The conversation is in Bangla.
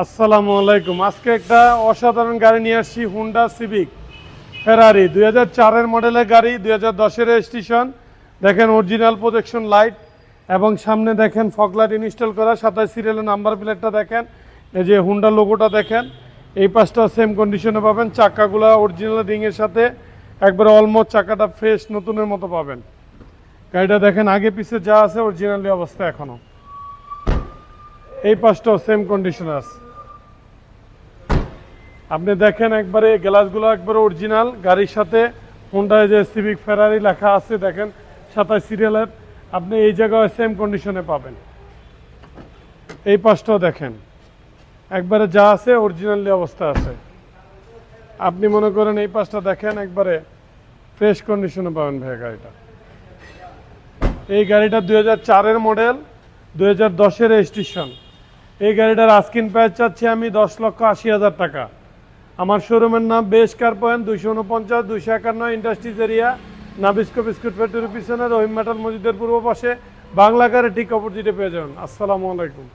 আসসালামু আলাইকুম। আজকে একটা অসাধারণ গাড়ি নিয়ে আসছি হুন্ডা সিভিক ফেরারি দুই হাজার চারের মডেলের গাড়ি, দুই হাজার দশের রেজিস্ট্রেশন দেখেন অরিজিনাল প্রোজেকশন লাইট এবং সামনে দেখেন ফগ লাইট ইনস্টল করা, সাতাশ সিরিয়ালের নাম্বার প্লেটটা দেখেন, এই যে হুন্ডা লোগোটা দেখেন, এই পাশটা সেম কন্ডিশনে পাবেন, চাকাগুলো অরিজিনাল রিংয়ের সাথে একবারে অলমোস্ট চাকাটা ফ্রেশ নতুনের মতো পাবেন। গাড়িটা দেখেন, আগে পিছে যা আছে অরিজিনালি অবস্থা এখনও। এই পাশটাও সেম কন্ডিশন আছে। আপনি দেখেন একবারে গ্লাসগুলো একবারে অরিজিনাল গাড়ির সাথে হোন্ডায় যে সিভিক ফেরারি লেখা আছে, দেখেন সাতাশ সিরিয়ালের আপনি এই জায়গায় সেম কন্ডিশনে পাবেন। এই পাশটাও দেখেন, একবারে যা আছে অরিজিনালি অবস্থা আছে। আপনি মনে করেন এই পাশটা দেখেন, একবারে ফ্রেশ কন্ডিশনে পাবেন ভাই গাড়িটা। এই গাড়িটা দুই হাজার চারের মডেল দুই হাজার দশের রেজিস্ট্রেশন এই গাড়িটার আস্কিন প্রাইস চাচ্ছি আমি দশ লক্ষ আশি হাজার টাকা। আমার শোরুমের নাম বেশ কার পয়েন্ট, দুইশো উনপঞ্চাশ দুইশো একান্ন ইন্ডাস্ট্রিজ এরিয়া নাবিস্কো বিস্কুট ফ্যাক্টরির পিছনে রহিম মেটাল মসজিদের পূর্ব পাশে। বাংলা গাড়ি ঠিক অপোজিটে পেয়ে যাবেন। আসসালামু আলাইকুম।